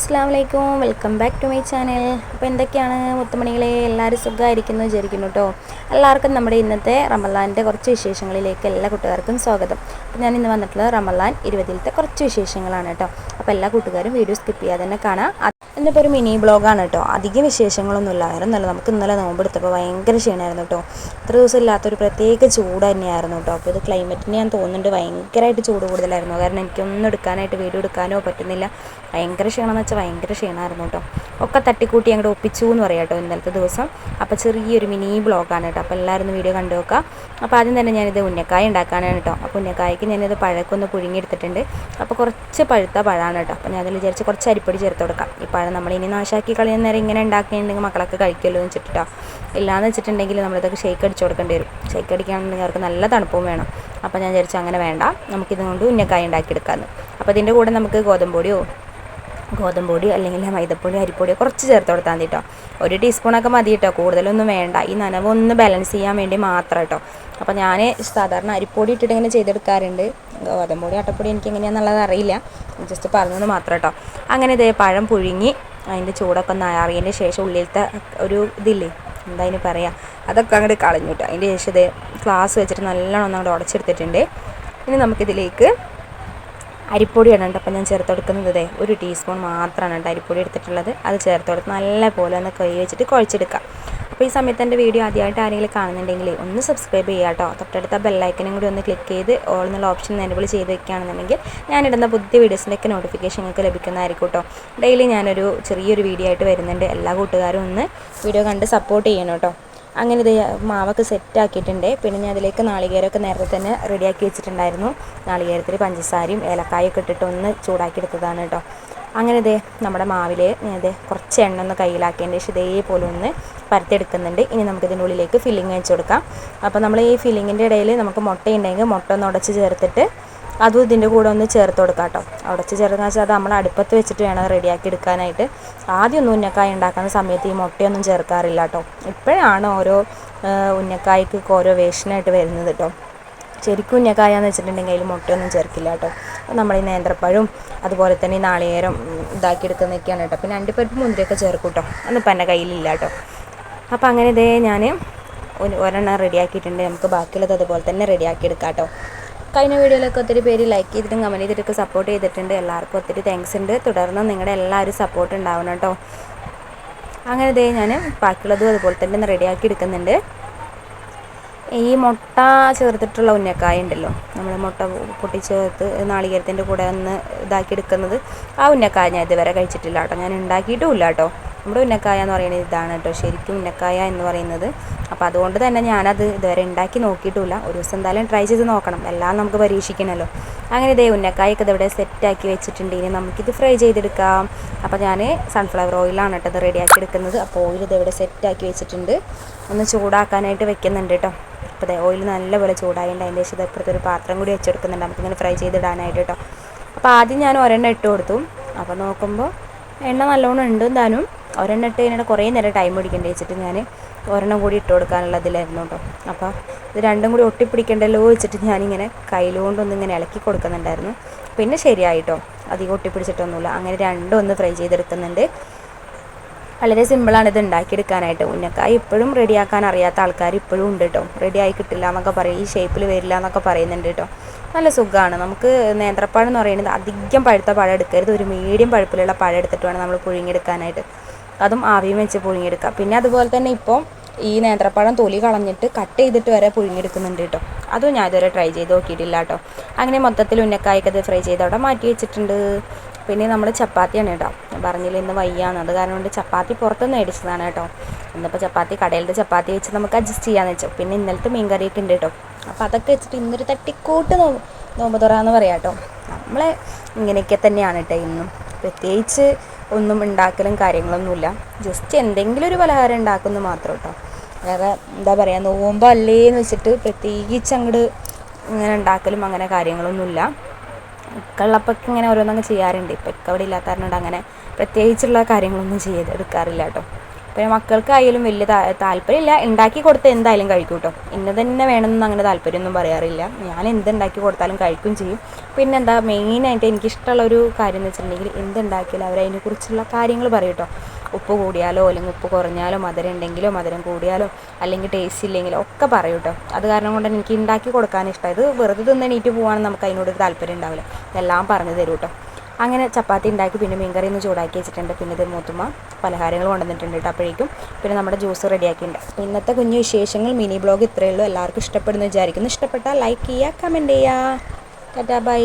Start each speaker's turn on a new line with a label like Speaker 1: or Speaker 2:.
Speaker 1: അസ്സാം വലൈക്കും welcome back to my channel അപ്പോൾ എന്തൊക്കെയാണ് മുത്തുമണികളെ? എല്ലാവരും സുഖമായിരിക്കുന്നു വിചാരിക്കുന്നു കേട്ടോ എല്ലാവർക്കും നമ്മുടെ ഇന്നത്തെ റമലാന്റെ കുറച്ച് വിശേഷങ്ങളിലേക്ക് എല്ലാ കൂട്ടുകാർക്കും സ്വാഗതം. അപ്പോൾ ഞാൻ ഇന്ന് വന്നിട്ടുള്ളത് റമലാൻ ഇരുപതിലത്തെ കുറച്ച് വിശേഷങ്ങളാണ് കേട്ടോ അപ്പോൾ എല്ലാ കൂട്ടുകാരും വീഡിയോ സ്കിപ്പ് ചെയ്യാതെ തന്നെ കാണാം. ഇന്നിപ്പോൾ ഒരു മിനി ബ്ലോഗാണ് കേട്ടോ. അധികം വിശേഷങ്ങളൊന്നും ഇല്ലായിരുന്നല്ലോ നമുക്ക് ഇന്നലെ നോമ്പെടുത്തപ്പോൾ ഭയങ്കര ക്ഷീണമായിരുന്നു കേട്ടോ. ഇത്ര ദിവസം ഇല്ലാത്തൊരു പ്രത്യേക ചൂട് തന്നെയായിരുന്നു കേട്ടോ. അപ്പോൾ ഇത് ക്ലൈമറ്റിന് ഞാൻ തോന്നുന്നുണ്ട് ഭയങ്കരമായിട്ട് ചൂട് കൂടുതലായിരുന്നു. കാരണം എനിക്കൊന്നും എടുക്കാനായിട്ട് വീഡിയോ എടുക്കാനോ പറ്റുന്നില്ല. ഭയങ്കര ക്ഷീണം എന്ന് വെച്ചാൽ ഭയങ്കര ക്ഷീണമായിരുന്നു കേട്ടോ. ഒക്കെ തട്ടിക്കൂട്ടി അങ്ങോട്ട് ഒപ്പിച്ചു എന്ന് പറയാം കേട്ടോ ഇന്നലത്തെ ദിവസം. അപ്പോൾ ചെറിയൊരു മിനി ബ്ലോഗാണ് കേട്ടോ. അപ്പോൾ എല്ലാവരും വീഡിയോ കണ്ടു നോക്കാം. അപ്പോൾ ആദ്യം തന്നെ ഞാനിത് ഉന്നക്കായ ഉണ്ടാക്കാനാണ് കേട്ടോ. അപ്പോൾ ഉന്നക്കായ്ക്ക് ഞാനിത് പഴക്കൊന്ന് പുഴുങ്ങിയെടുത്തിട്ടുണ്ട്. അപ്പോൾ കുറച്ച് പഴുത്ത പഴമാണ് കേട്ടോ. അപ്പോൾ ഞാൻ അതിൽ വിചാരിച്ച് കുറച്ച് അരിപ്പൊടി ചേർത്ത് കൊടുക്കാം. ഈ പഴം നമ്മൾ ഇനി നാശാക്കി കളയുന്ന നേരം ഇങ്ങനെ ഉണ്ടാക്കിയിട്ടുണ്ടെങ്കിൽ മക്കളൊക്കെ കഴിക്കുമല്ലോ എന്ന് വെച്ചിട്ടോ ഇല്ലാന്ന് വെച്ചിട്ടുണ്ടെങ്കിൽ നമ്മളിതൊക്കെ ഷേക്ക് അടിച്ചു കൊടുക്കേണ്ടി വരും. ഷേക്ക് അടിക്കുകയാണെന്നുണ്ടെങ്കിൽ അവർക്ക് നല്ല തണുപ്പും വേണം. അപ്പോൾ ഞാൻ വിചാരിച്ചു അങ്ങനെ വേണ്ട. നമുക്കിതുകൊണ്ട് ഉന്നക്കായ ഉണ്ടാക്കിയെടുക്കാമെന്ന് അപ്പോൾ ഇതിന്റെ കൂടെ നമുക്ക് ഗോതമ്പൊടിയോ ഗോതമ്പൊടി അല്ലെങ്കിൽ മൈദപ്പൊടി അരിപ്പൊടി കുറച്ച് ചേർത്ത് കൊടുത്താൽ മതി കേട്ടോ ഒരു ടീസ്പൂണൊക്കെ മതി കേട്ടോ കൂടുതലൊന്നും വേണ്ട. ഈ നനവ് ഒന്ന് ബാലൻസ് ചെയ്യാൻ വേണ്ടി മാത്രം കേട്ടോ അപ്പോൾ ഞാൻ സാധാരണ അരിപ്പൊടി ഇട്ടിട്ട് ഇങ്ങനെ ചെയ്തെടുക്കാറുണ്ട്. ഗോതമ്പൊടി അട്ടപ്പൊടി എനിക്ക് എങ്ങനെയാണെന്നുള്ളത് അറിയില്ല. ജസ്റ്റ് പറഞ്ഞത് മാത്രം കേട്ടോ അങ്ങനെ ഇതേ പഴം പുഴുങ്ങി അതിന്റെ ചൂടൊക്കെ ഒന്ന് അറിയതിന്റെ ശേഷം ഉള്ളിലത്തെ ഒരു ഇതില്ലേ? എന്താ അതിന് പറയുക അതൊക്കെ അങ്ങോട്ട് കളഞ്ഞു കേട്ടോ അതിന്റെ ശേഷം ഇതേ ക്ലാസ് വെച്ചിട്ട് നല്ലോണം ഒന്ന് അങ്ങോട്ട് ഉടച്ചെടുത്തിട്ടുണ്ട്. ഇനി നമുക്കിതിലേക്ക് അരിപ്പൊടിയാണ് കേട്ടോ അപ്പം ഞാൻ ചേർത്ത് കൊടുക്കുന്നത്. ഒരു ടീസ്പൂൺ മാത്രമാണ് കേട്ടോ അരിപ്പൊടി എടുത്തിട്ടുള്ളത്. അത് ചേർത്ത് കൊടുത്ത് നല്ല പോലെ ഒന്ന് കൈ വെച്ചിട്ട് കുഴച്ചെടുക്കാം. അപ്പോൾ ഈ സമയത്ത് എന്റെ വീഡിയോ ആദ്യമായിട്ട് ആരെങ്കിലും കാണുന്നുണ്ടെങ്കിൽ ഒന്ന് സബ്സ്ക്രൈബ് ചെയ്യുക കേട്ടോ. തൊട്ടടുത്ത ബെല്ലൈക്കനും കൂടി ഒന്ന് ക്ലിക്ക് ചെയ്ത് ഓൾ എന്നുള്ള ഓപ്ഷൻ എനേബിൾ ചെയ്ത് വെക്കുകയാണെന്നുണ്ടെങ്കിൽ ഞാനിടുന്ന പുതിയ വീഡിയോസിന്റെയൊക്കെ നോട്ടിഫിക്കേഷൻ നിങ്ങൾക്ക് ലഭിക്കുന്നതായിരിക്കും കേട്ടോ. ഡെയിലി ഞാനൊരു ചെറിയൊരു വീഡിയോ ആയിട്ട് വരുന്നുണ്ട്. എല്ലാ കൂട്ടുകാരും ഒന്ന് വീഡിയോ കണ്ട് സപ്പോർട്ട് ചെയ്യണം കേട്ടോ. അങ്ങനെ ഇത് മാവൊക്കെ സെറ്റ് ആക്കിയിട്ടുണ്ട് പിന്നെ ഞാൻ അതിലേക്ക് നാളികേരമൊക്കെ നേരത്തെ തന്നെ റെഡിയാക്കി വെച്ചിട്ടുണ്ടായിരുന്നു. നാളികേരത്തിൽ പഞ്ചസാരയും ഏലക്കായൊക്കെ ഇട്ടിട്ട് ഒന്ന് ചൂടാക്കി എടുത്തതാണ് കേട്ടോ. അങ്ങനെ ഇതേ നമ്മുടെ മാവിൽ ഇത് കുറച്ച് എണ്ണ ഒന്ന് കയ്യിലാക്കിയതിന്റെ ശേഷം ഇതേപോലെ ഒന്ന് പരത്തെടുക്കുന്നുണ്ട് ഇനി നമുക്ക് ഇതിന്റെ ഉള്ളിലേക്ക് ഫില്ലിങ് വെച്ച് കൊടുക്കാം. അപ്പോൾ നമ്മൾ ഈ ഫില്ലിങ്ങിന്റെ ഇടയിൽ നമുക്ക് മുട്ടയുണ്ടെങ്കിൽ മുട്ട ഒന്ന് ഉടച്ച് ചേർത്തിട്ട് അതും ഇതിന്റെ കൂടെ ഒന്ന് ചേർത്ത് കൊടുക്കാം കേട്ടോ. ഉടച്ച് ചേർന്ന് വെച്ചാൽ അത് നമ്മൾ അടുപ്പത്ത് വെച്ചിട്ട് വേണം റെഡിയാക്കി എടുക്കാനായിട്ട്. ആദ്യം ഒന്നും ഉന്നക്കായ ഉണ്ടാക്കുന്ന സമയത്ത് ഈ മുട്ടയൊന്നും ചേർക്കാറില്ല കേട്ടോ. ഇപ്പോഴാണ് ഓരോ ഉന്നക്കായ്ക്ക് ഓരോ വേഷനായിട്ട് വരുന്നത് കേട്ടോ. ശരിക്കും ഉന്നക്കായ എന്ന് വെച്ചിട്ടുണ്ടെങ്കിൽ മുട്ടയൊന്നും ചേർക്കില്ല കേട്ടോ. നമ്മൾ ഈ നേന്ത്രപ്പഴവും അതുപോലെ തന്നെ ഈ നാളികേരം ഇതാക്കി എടുക്കുന്നതൊക്കെയാണ് കേട്ടോ. പിന്നെ അണ്ടിപ്പരിപ്പ് മുന്തിരിയൊക്കെ ചേർക്കും കേട്ടോ. അന്നിപ്പോൾ എന്റെ കയ്യിലില്ല കേട്ടോ. അപ്പോൾ അങ്ങനെ ഇതേ ഞാൻ ഒരെണ്ണം റെഡിയാക്കിയിട്ടുണ്ട്. നമുക്ക് ബാക്കിയുള്ളത് അതുപോലെ തന്നെ റെഡിയാക്കി എടുക്കാം കേട്ടോ. കഴിഞ്ഞ വീഡിയോയിലൊക്കെ ഒത്തിരി പേര് ലൈക്ക് ചെയ്തിട്ടും കമന്റ് ചെയ്തിട്ടൊക്കെ സപ്പോർട്ട് ചെയ്തിട്ടുണ്ട്. എല്ലാവർക്കും ഒത്തിരി താങ്ക്സ് ഉണ്ട്. തുടർന്ന് നിങ്ങളുടെ എല്ലാവരും സപ്പോർട്ട് ഉണ്ടാവണം കേട്ടോ. അങ്ങനെ ഇതേ ഞാൻ ബാക്കിയുള്ളതും അതുപോലെ തന്നെ റെഡിയാക്കി എടുക്കുന്നുണ്ട്. ഈ മുട്ട ചേർത്തിട്ടുള്ള ഉന്നക്കായ ഉണ്ടല്ലോ. നമ്മൾ മുട്ട പൊട്ടിച്ചേർത്ത് നാളികേരത്തിന്റെ കൂടെ ഒന്ന് ഇതാക്കി എടുക്കുന്നത്. ആ ഉന്നക്കായ ഞാൻ ഇതുവരെ കഴിച്ചിട്ടില്ല കേട്ടോ. ഞാൻ ഉണ്ടാക്കിയിട്ടുമില്ല കേട്ടോ. നമ്മുടെ ഉന്നക്കായ എന്ന് പറയുന്നത് ഇതാണ് കേട്ടോ. ശരിക്കും ഉന്നക്കായ എന്ന് പറയുന്നത്. അപ്പോൾ അതുകൊണ്ട് തന്നെ ഞാനത് ഇതുവരെ ഉണ്ടാക്കി നോക്കിയിട്ടില്ല. ഒരു ദിവസം എന്തായാലും ട്രൈ ചെയ്ത് നോക്കണം. എല്ലാം നമുക്ക് പരീക്ഷിക്കണമല്ലോ അങ്ങനെ ഇതേ ഉന്നക്കായൊക്കെ ഇതിവിടെ സെറ്റാക്കി വെച്ചിട്ടുണ്ട്. ഇനി നമുക്കിത് ഫ്രൈ ചെയ്തെടുക്കാം. അപ്പോൾ ഞാൻ സൺഫ്ലവർ ഓയിലാണ് കേട്ടോ ഇത് റെഡിയാക്കി എടുക്കുന്നത്. അപ്പോൾ ഓയിൽ ഇതിവിടെ സെറ്റാക്കി വെച്ചിട്ടുണ്ട്. ഒന്ന് ചൂടാക്കാനായിട്ട് വെക്കുന്നുണ്ട് കേട്ടോ. അപ്പോൾ അതെ ഓയിൽ നല്ലപോലെ ചൂടായതുകൊണ്ട് അതിന്റെ ശേഷം ഇപ്പുറത്ത് ഒരു പാത്രം കൂടി വെച്ചെടുക്കുന്നുണ്ട്. നമുക്കിങ്ങനെ ഫ്രൈ ചെയ്തിടാനായിട്ട് കേട്ടോ. അപ്പോൾ ആദ്യം ഞാൻ ഒരെണ്ണം ഇട്ട് കൊടുത്തു. അപ്പോൾ നോക്കുമ്പോൾ എണ്ണ നല്ലോണം ഉണ്ട് എന്താനും ഒരെണ്ണം ഇട്ട് കഴിഞ്ഞാൽ കുറേ നേരം ടൈം പിടിക്കേണ്ടി വെച്ചിട്ട് ഞാൻ ഒരെണ്ണം കൂടി ഇട്ട് കൊടുക്കാനുള്ളതിലായിരുന്നു കേട്ടോ അപ്പോൾ ഇത് രണ്ടും കൂടി ഒട്ടിപ്പിടിക്കണ്ടല്ലോ വെച്ചിട്ട് ഞാനിങ്ങനെ കയ്യിലുകൊണ്ടൊന്ന് ഇങ്ങനെ ഇളക്കി കൊടുക്കുന്നുണ്ടായിരുന്നു. പിന്നെ ശരിയായിട്ടോ അധികം ഒട്ടിപ്പിടിച്ചിട്ടൊന്നുമില്ല. അങ്ങനെ രണ്ടും ഒന്ന് ഫ്രൈ ചെയ്തെടുക്കുന്നുണ്ട്. വളരെ സിമ്പിളാണ് ഇത് ഉണ്ടാക്കിയെടുക്കാനായിട്ട്. ഉന്നക്കായ ഇപ്പോഴും റെഡിയാക്കാൻ അറിയാത്ത ആൾക്കാർ ഇപ്പോഴും ഉണ്ട് കേട്ടോ റെഡിയായി കിട്ടില്ല എന്നൊക്കെ പറയും. ഈ ഷേപ്പിൽ വരില്ല എന്നൊക്കെ പറയുന്നുണ്ട് കേട്ടോ നല്ല സുഖമാണ്. നമുക്ക് നേന്ത്രപ്പഴം എന്ന് പറയുന്നത് അധികം പഴുത്ത പഴം എടുക്കരുത്. ഒരു മീഡിയം പഴുപ്പിലുള്ള പഴം എടുത്തിട്ട് വേണം നമ്മൾ പുഴുങ്ങിയെടുക്കാനായിട്ട്. അതും ആവിയും വെച്ച് പുഴുങ്ങിയെടുക്കുക. പിന്നെ അതുപോലെ തന്നെ ഇപ്പോൾ ഈ നേന്ത്രപ്പഴം തൊലി കളഞ്ഞിട്ട് കട്ട് ചെയ്തിട്ട് വരെ പുഴുങ്ങിയെടുക്കുന്നുണ്ട് കേട്ടോ അതും ഞാൻ ഇതുവരെ ട്രൈ ചെയ്ത് നോക്കിയിട്ടില്ല കേട്ടോ അങ്ങനെ മൊത്തത്തിൽ ഉന്നക്കായ്ക്കത് ഫ്രൈ ചെയ്ത് അവിടെ മാറ്റി വെച്ചിട്ടുണ്ട്. പിന്നെ നമ്മൾ ചപ്പാത്തിയാണ് കേട്ടോ പറഞ്ഞില്ല ഇന്ന് വയ്യാന്ന്. അത് കാരണം കൊണ്ട് ചപ്പാത്തി പുറത്തുനിന്ന് മേടിച്ചതാണ് കേട്ടോ ഇന്നിപ്പോൾ ചപ്പാത്തി കടയിലത്തെ ചപ്പാത്തി വെച്ച് നമുക്ക് അഡ്ജസ്റ്റ് ചെയ്യാമെന്ന് വെച്ചോ. പിന്നെ ഇന്നലത്തെ മീൻ കറിയൊക്കെ ഉണ്ട് കേട്ടോ അപ്പോൾ അതൊക്കെ വെച്ചിട്ട് ഇന്നൊരു തട്ടിക്കൂട്ട് നോ നോമ്പ് തുറന്ന് പറയാം കേട്ടോ നമ്മൾ ഇങ്ങനെയൊക്കെ തന്നെയാണ് കേട്ടോ ഇന്നും. പ്രത്യേകിച്ച് ഒന്നും ഉണ്ടാക്കലും കാര്യങ്ങളൊന്നുമില്ല. ജസ്റ്റ് എന്തെങ്കിലും ഒരു പലഹാരം ഉണ്ടാക്കുന്നു മാത്രം കേട്ടോ വേറെ എന്താ പറയുക നോമ്പല്ലേ എന്ന് വെച്ചിട്ട് പ്രത്യേകിച്ച് അങ്ങോട്ട് ഇങ്ങനെ ഉണ്ടാക്കലും അങ്ങനെ കാര്യങ്ങളൊന്നുമില്ല. ഇക്കള്ളപ്പൊക്കെ ഇങ്ങനെ ഓരോന്നങ്ങ് ചെയ്യാറുണ്ട്. ഇപ്പം ഇക്ക അവിടെ ഇല്ലാത്ത കാരണം അങ്ങനെ പ്രത്യേകിച്ചുള്ള കാര്യങ്ങളൊന്നും ചെയ്ത് എടുക്കാറില്ല കേട്ടോ പിന്നെ മക്കൾക്കായാലും വലിയ താല്പര്യമില്ല. ഉണ്ടാക്കി കൊടുത്ത് എന്തായാലും കഴിക്കും കേട്ടോ ഇന്ന തന്നെ വേണമെന്നൊന്നും അങ്ങനെ താല്പര്യമൊന്നും പറയാറില്ല. ഞാൻ എന്തുണ്ടാക്കി കൊടുത്താലും കഴിക്കും ചെയ്യും. പിന്നെന്താ മെയിനായിട്ട് എനിക്കിഷ്ടമുള്ള ഒരു കാര്യം എന്ന് വെച്ചിട്ടുണ്ടെങ്കിൽ എന്തുണ്ടാക്കിയാലും അവർ അതിനെക്കുറിച്ചുള്ള കാര്യങ്ങൾ പറയും കേട്ടോ. ഉപ്പ് കൂടിയാലോ അല്ലെങ്കിൽ ഉപ്പ് കുറഞ്ഞാലോ മധുരം ഉണ്ടെങ്കിലോ മധുരം കൂടിയാലോ അല്ലെങ്കിൽ ടേസ്റ്റ് ഇല്ലെങ്കിലോ ഒക്കെ പറയും കേട്ടോ. അത് കാരണം കൊണ്ട് എനിക്ക് ഉണ്ടാക്കി കൊടുക്കാൻ ഇഷ്ടം. ഇത് വെറുതെ തിന്ന് എണീറ്റ് പോവാണെങ്കിൽ നമുക്ക് അതിനോടൊരു താല്പര്യം ഉണ്ടാവില്ല. ഇതെല്ലാം പറഞ്ഞു തരും കേട്ടോ. അങ്ങനെ ചപ്പാത്തി ഉണ്ടാക്കി പിന്നെ മീൻകറി ഒന്ന് ചൂടാക്കി വെച്ചിട്ടുണ്ട്. പിന്നെ ഇത് മൂത്തുമ്മ പലഹാരങ്ങൾ കൊണ്ടുവന്നിട്ടുണ്ട് കേട്ടോ അപ്പോഴേക്കും. പിന്നെ നമ്മുടെ ജ്യൂസ് റെഡിയാക്കിയിട്ടുണ്ട്. ഇന്നത്തെ കുഞ്ഞു വിശേഷങ്ങൾ മിനി ബ്ലോഗ് ഇത്രയേ ഉള്ളൂ. എല്ലാവർക്കും ഇഷ്ടപ്പെടുന്നു വിചാരിക്കുന്നു. ഇഷ്ടപ്പെട്ടാൽ ലൈക്ക് ചെയ്യുക കമന്റ് ചെയ്യുക. Tata bye